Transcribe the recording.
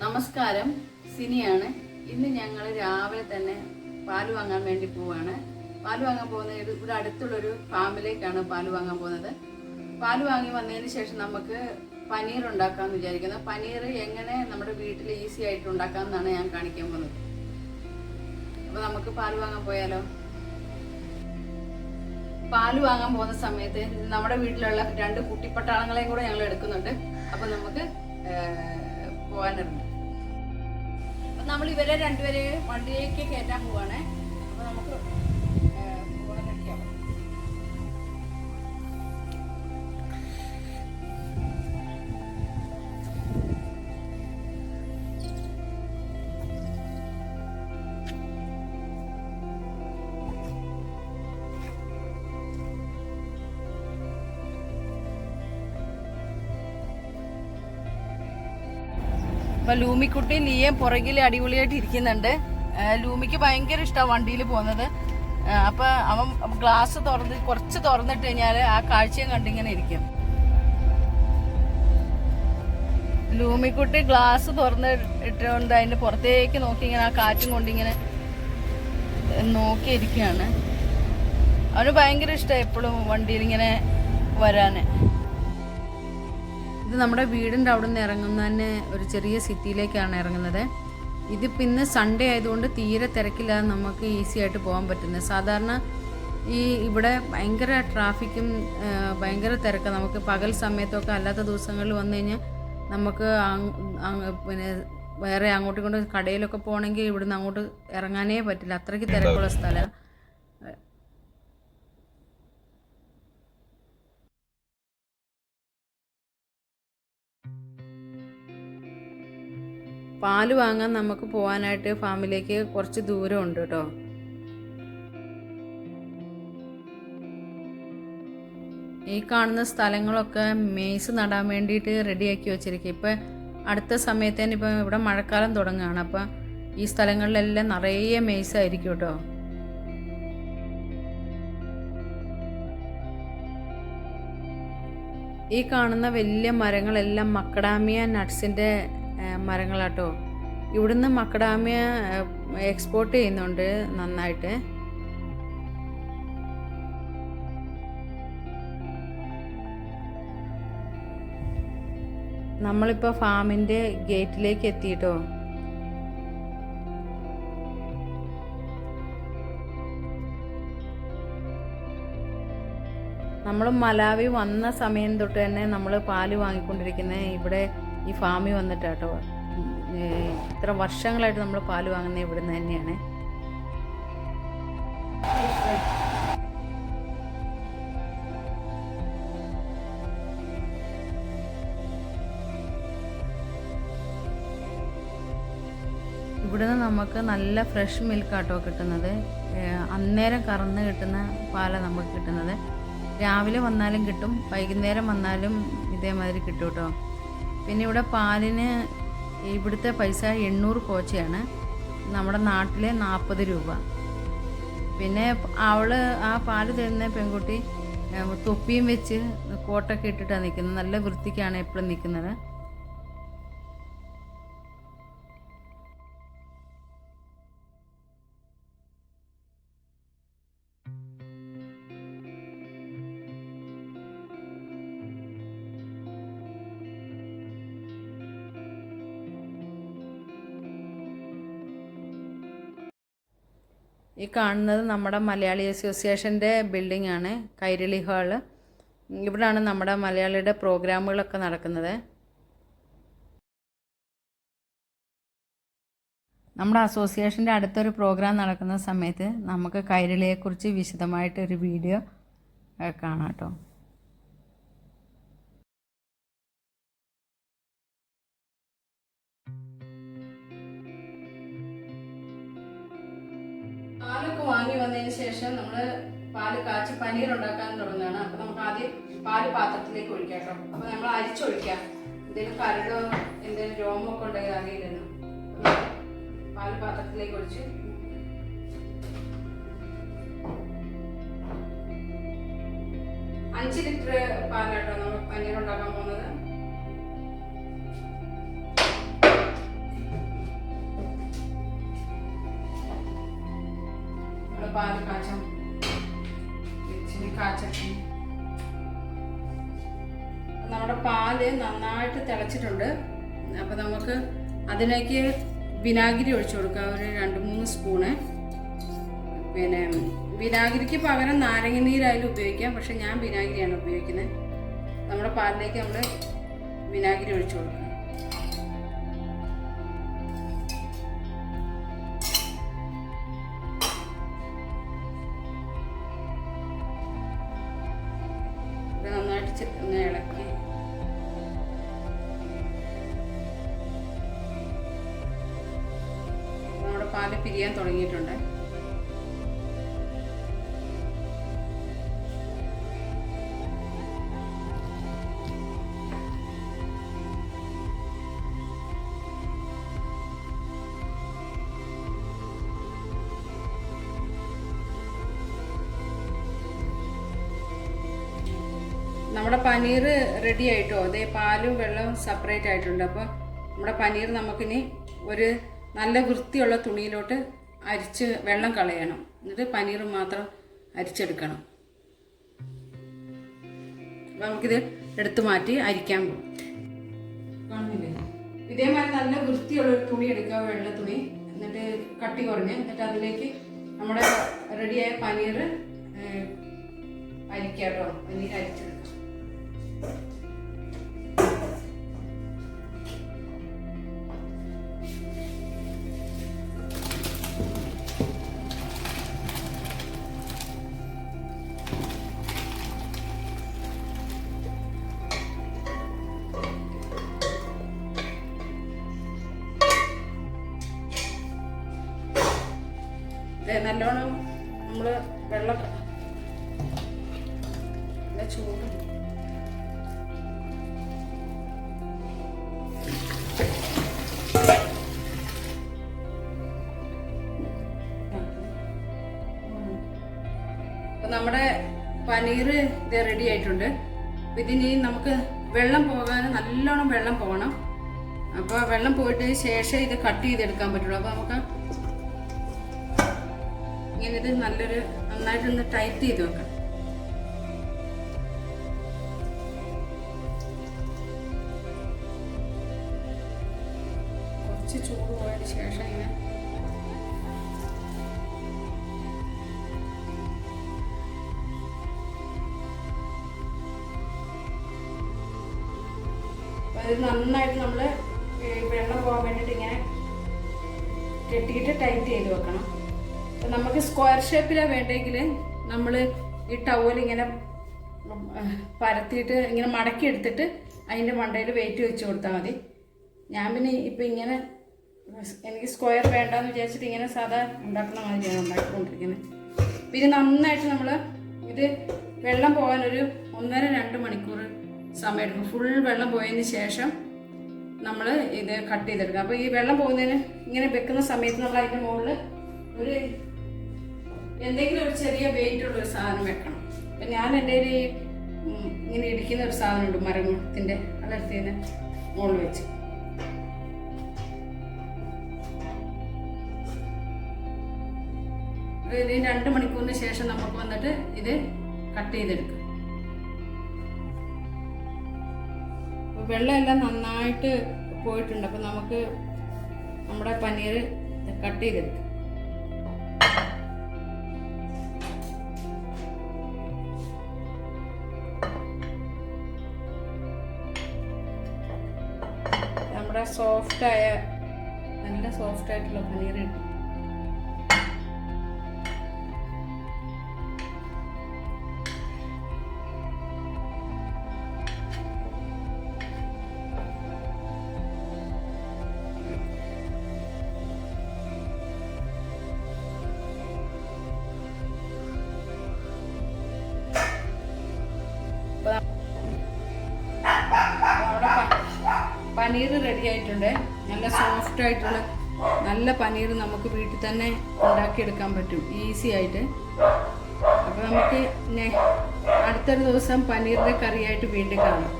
നമസ്കാരം. സിനിയാണ്. ഇന്ന് ഞങ്ങൾ രാവിലെ തന്നെ പാൽ വാങ്ങാൻ വേണ്ടി പോവാണ്. പാൽ വാങ്ങാൻ പോകുന്ന ഇവിടെ അടുത്തുള്ളൊരു ഫാമിലേക്കാണ് പാൽ വാങ്ങാൻ പോകുന്നത്. പാൽ വാങ്ങി വന്നതിന് ശേഷം നമുക്ക് പനീർ ഉണ്ടാക്കാമെന്ന് വിചാരിക്കുന്നത് പനീർ എങ്ങനെ നമ്മുടെ വീട്ടിൽ ഈസി ആയിട്ട് ഉണ്ടാക്കാമെന്നാണ് ഞാൻ കാണിക്കാൻ പോകുന്നത്. അപ്പോൾ നമുക്ക് പാൽ വാങ്ങാൻ പോയാലോ? പാൽ വാങ്ങാൻ പോകുന്ന സമയത്ത് നമ്മുടെ വീട്ടിലുള്ള രണ്ട് കുട്ടിപ്പട്ടാളങ്ങളെയും കൂടെ ഞങ്ങൾ എടുക്കുന്നുണ്ട്. അപ്പൊ നമുക്ക് അപ്പൊ നമ്മൾ ഇവരെ രണ്ടുപേരെ വണ്ടിയിലേക്ക് കയറ്റാൻ പോവാണ്. അപ്പൊ ലൂമിക്കുട്ടി നീയം പുറകിൽ അടിപൊളിയായിട്ട് ഇരിക്കുന്നുണ്ട്. ലൂമിക്ക് ഭയങ്കര ഇഷ്ടമാണ് വണ്ടിയിൽ പോകുന്നത്. അപ്പൊ അവൻ ഗ്ലാസ് തുറന്ന് കുറച്ച് തുറന്നിട്ട് കഴിഞ്ഞാൽ ആ കാഴ്ചയും കണ്ടിങ്ങനെ ഇരിക്കും. ലൂമിക്കുട്ടി ഗ്ലാസ് തുറന്ന് ഇട്ടുകൊണ്ട് അതിന്റെ പുറത്തേക്ക് നോക്കി ഇങ്ങനെ ആ കാറ്റും കൊണ്ടിങ്ങനെ നോക്കിയിരിക്കുകയാണ്. അവന് ഭയങ്കര ഇഷ്ടമാണ് എപ്പോഴും വണ്ടിയിൽ ഇങ്ങനെ വരാന്. ഇത് നമ്മുടെ വീടിന്റെ അവിടെ നിന്ന് ഇറങ്ങുന്ന തന്നെ ഒരു ചെറിയ സിറ്റിയിലേക്കാണ് ഇറങ്ങുന്നത്. ഇതിപ്പോൾ ഇന്ന് സൺഡേ ആയതുകൊണ്ട് തീരെ തിരക്കില്ലാതെ നമുക്ക് ഈസി ആയിട്ട് പോകാൻ പറ്റുന്നത്. സാധാരണ ഈ ഇവിടെ ഭയങ്കര ട്രാഫിക്കും ഭയങ്കര തിരക്കാണ് നമുക്ക് പകൽ സമയത്തൊക്കെ അല്ലാത്ത ദിവസങ്ങളിൽ വന്നു കഴിഞ്ഞാൽ നമുക്ക് പിന്നെ വേറെ അങ്ങോട്ടും ഇങ്ങോട്ടും കടയിലൊക്കെ പോകണമെങ്കിൽ ഇവിടുന്ന് അങ്ങോട്ട് ഇറങ്ങാനേ പറ്റില്ല. അത്രയ്ക്ക് തിരക്കുള്ള സ്ഥലമാണ് പാൽ വാങ്ങാൻ നമുക്ക് പോകാനായിട്ട് ഫാമിലേക്ക് കുറച്ച് ദൂരം ഉണ്ട് കേട്ടോ. ഈ കാണുന്ന സ്ഥലങ്ങളൊക്കെ മേയ്സ് നടാൻ വേണ്ടിയിട്ട് റെഡിയാക്കി വെച്ചിരിക്കും. ഇപ്പോൾ അടുത്ത സമയത്ത് തന്നെ ഇപ്പം ഇവിടെ മഴക്കാലം തുടങ്ങുകയാണ്. അപ്പം ഈ സ്ഥലങ്ങളിലെല്ലാം നിറയെ മേയ്സ് ആയിരിക്കും കേട്ടോ. ഈ കാണുന്ന വലിയ മരങ്ങളെല്ലാം മക്കഡാമിയ നട്ട്സിന്റെ മരങ്ങളാട്ടോ. ഇവിടുന്ന് മക്കഡാമിയ എക്സ്പോർട്ട് ചെയ്യുന്നുണ്ട് നന്നായിട്ട്. നമ്മളിപ്പോൾ ഫാമിന്റെ ഗേറ്റിലേക്ക് എത്തിയിട്ടോ നമ്മൾ മലാവി വന്ന സമയം തൊട്ട് തന്നെ നമ്മൾ പാൽ വാങ്ങിക്കൊണ്ടിരിക്കുന്നത് ഇവിടെ ഈ ഫാമിൽ വന്നിട്ടാട്ടോ. ഇത്ര വർഷങ്ങളായിട്ട് നമ്മൾ പാൽ വാങ്ങുന്നത് ഇവിടുന്ന് തന്നെയാണ്. ഇവിടുന്ന് നമുക്ക് നല്ല ഫ്രഷ് മിൽക്ക് ആട്ടോ കിട്ടുന്നത് അന്നേരം കറന്ന് കിട്ടുന്ന പാലാണ് നമുക്ക് കിട്ടുന്നത്. രാവിലെ വന്നാലും കിട്ടും വൈകുന്നേരം വന്നാലും ഇതേമാതിരി കിട്ടും കേട്ടോ പിന്നെ ഇവിടെ പാലിന് ഇവിടുത്തെ പൈസ എണ്ണൂറ് കോച്ചയാണ് നമ്മുടെ നാട്ടിലെ നാൽപ്പത് രൂപ. പിന്നെ അവൾ ആ പാൽ തരുന്ന പെൺകുട്ടി തൊപ്പിയും വെച്ച് കോട്ടൊക്കെ ഇട്ടിട്ടാണ് നിൽക്കുന്നത് നല്ല വൃത്തിക്കാണ് എപ്പോഴും നിൽക്കുന്നത് ഈ കാണുന്നത് നമ്മുടെ മലയാളി അസോസിയേഷന്റെ ബിൽഡിംഗ് ആണ് കൈരളി ഹാൾ ഇവിടാണ് നമ്മുടെ മലയാളിയുടെ പ്രോഗ്രാമുകളൊക്കെ നടക്കുന്നത്. നമ്മുടെ അസോസിയേഷന്റെ അടുത്തൊരു പ്രോഗ്രാം നടക്കുന്ന സമയത്ത് നമുക്ക് കൈരളിയെക്കുറിച്ച് വിശദമായിട്ടൊരു വീഡിയോ കാണാം കേട്ടോ. പാലൊക്കെ വാങ്ങി വന്നതിന് ശേഷം നമ്മൾ പാൽ കാച്ചി പനീർ ഉണ്ടാക്കാൻ തുടങ്ങുകയാണ്. അപ്പൊ നമുക്ക് ആദ്യം പാൽ പാത്രത്തിലേക്ക് ഒഴിക്കാം കേട്ടോ. അപ്പൊ നമ്മൾ അരിച്ചൊഴിക്കാം. എന്തെങ്കിലും കരടോ എന്തെങ്കിലും രോമൊക്കെ ഉണ്ടെങ്കിൽ നമുക്ക് പാൽ പാത്രത്തിലേക്ക് ഒഴിച്ച് അഞ്ച് ലിറ്റർ പാലാട്ടോ നമ്മൾ പനീർ ഉണ്ടാക്കാൻ പോകുന്നത്. പാൽ കാച്ചാൻ ഇച്ചിരി കാച്ചട്ടി നമ്മുടെ പാൽ നന്നായിട്ട് തിളച്ചിട്ടുണ്ട്. അപ്പോൾ നമുക്ക് അതിലേക്ക് വിനാഗിരി ഒഴിച്ചു കൊടുക്കുക ഒരു രണ്ട് മൂന്ന് സ്പൂണ്. പിന്നെ വിനാഗിരിക്ക് പകരം നാരങ്ങ നീരായാലും ഉപയോഗിക്കാം. പക്ഷെ ഞാൻ വിനാഗിരിയാണ് ഉപയോഗിക്കുന്നത്. നമ്മുടെ പാലിലേക്ക് നമ്മൾ വിനാഗിരി ഒഴിച്ചു കൊടുക്കാം. ഇത് ഇങ്ങനെ ഇളക്കി. നമ്മുടെ പാൽ പിരിയാൻ തുടങ്ങിയിട്ടുണ്ട്. പനീർ റെഡി ആയിട്ടോ? അതേ പാലും വെള്ളവും സെപ്പറേറ്റ് ആയിട്ടുണ്ട്. അപ്പോൾ നമ്മുടെ പനീർ നമുക്കിനി ഒരു നല്ല വൃത്തിയുള്ള തുണിയിലോട്ട് അരിച്ച് വെള്ളം കളയണം. എന്നിട്ട് പനീർ മാത്രം അരിച്ചെടുക്കണം. അപ്പം നമുക്കിത് എടുത്തു മാറ്റി അരിക്കാൻ പോകും കാണുന്നില്ലേ ഇതേമാതിരി നല്ല വൃത്തിയുള്ള തുണി എടുക്കുക വെള്ള തുണി. എന്നിട്ട് കട്ടി കുറഞ്ഞ് എന്നിട്ട് അതിലേക്ക് നമ്മുടെ റെഡിയായ പനീർ അരിക്കാം കേട്ടോ. പനീർ അരിച്ചെടുക്കാം. ദേ നല്ലോണം നമ്മൾ വെള്ളം ചൂട്. നമ്മുടെ പനീർ ഇത് റെഡി ആയിട്ടുണ്ട്. ഇതിനി നമുക്ക് വെള്ളം പോകാൻ നല്ലോണം വെള്ളം പോകണം. അപ്പോൾ വെള്ളം പോയിട്ട് ശേഷം ഇത് കട്ട് ചെയ്തെടുക്കാൻ പറ്റുള്ളൂ. അപ്പോൾ നമുക്ക് ഇങ്ങനെ ഇത് നല്ലൊരു നന്നായിട്ടൊന്ന് ടൈറ്റ് ചെയ്ത് വെക്കണം ശേഷം നന്നായിട്ട് നമ്മൾ വെള്ളം പോകാൻ വേണ്ടിയിട്ട് ഇങ്ങനെ കെട്ടിയിട്ട് ടൈറ്റ് ചെയ്ത് വെക്കണം. അപ്പൊ നമുക്ക് സ്ക്വയർ ഷേപ്പിലാണ് വേണ്ടെങ്കിൽ നമ്മൾ ഈ ടവൽ ഇങ്ങനെ പരത്തിയിട്ട് ഇങ്ങനെ മടക്കി എടുത്തിട്ട് അതിന്റെ മണ്ടയിൽ വെയിറ്റ് വെച്ച് കൊടുത്താൽ മതി. ഞാൻ പിന്നെ ഇപ്പം ഇങ്ങനെ എനിക്ക് സ്ക്വയർ വേണ്ടെന്ന് വിചാരിച്ചിട്ട് ഇങ്ങനെ സാധാ ഉണ്ടാക്കുന്ന മാതിരിയാണ് ഉണ്ടാക്കിക്കൊണ്ടിരിക്കുന്നത് പിന്നെ നന്നായിട്ട് നമ്മൾ ഇത് വെള്ളം പോകാൻ ഒരു ഒന്നര രണ്ട് മണിക്കൂർ സമയം എടുക്കും ഫുൾ വെള്ളം പോയതിന് ശേഷം നമ്മൾ ഇത് കട്ട് ചെയ്തെടുക്കുക അപ്പോൾ ഈ വെള്ളം പോകുന്നതിന് ഇങ്ങനെ വെക്കുന്ന സമയത്ത് നമ്മൾ അതിന്റെ മുകളിൽ ഒരു എന്തെങ്കിലും ഒരു ചെറിയ വെയിറ്റ് ഉള്ള ഒരു സാധനം വെക്കണം. അപ്പം ഞാൻ എന്റെ ഈ, ഇങ്ങനെ ഇടിക്കുന്ന ഒരു സാധനമുണ്ട് മരത്തിന്റെ അതെടുത്തതിന് മുകളിൽ വെച്ച്. ഇത് രണ്ട് മണിക്കൂറിന് ശേഷം നമുക്ക് വന്നിട്ട് ഇത് കട്ട് ചെയ്തെടുക്കാം. വെള്ളമെല്ലാം നന്നായിട്ട് പോയിട്ടുണ്ട്. അപ്പോൾ നമുക്ക് നമ്മുടെ പനീർ കട്ട് ചെയ്തെടുക്കാം. നമ്മുടെ സോഫ്റ്റായ നല്ല സോഫ്റ്റ് ആയിട്ടുള്ള പനീർ കിട്ടും. പനീർ റെഡി ആയിട്ടുണ്ട്. നല്ല സോഫ്റ്റ് ആയിട്ടുള്ള നല്ല പനീർ നമുക്ക് വീട്ടിൽ തന്നെ ഉണ്ടാക്കിയെടുക്കാൻ പറ്റും. ഈസി ആയിട്ട്. അപ്പോൾ നമുക്ക് അടുത്തൊരു ദിവസം പനീറിന്റെ കറിയായിട്ട് വീണ്ടും കാണാം.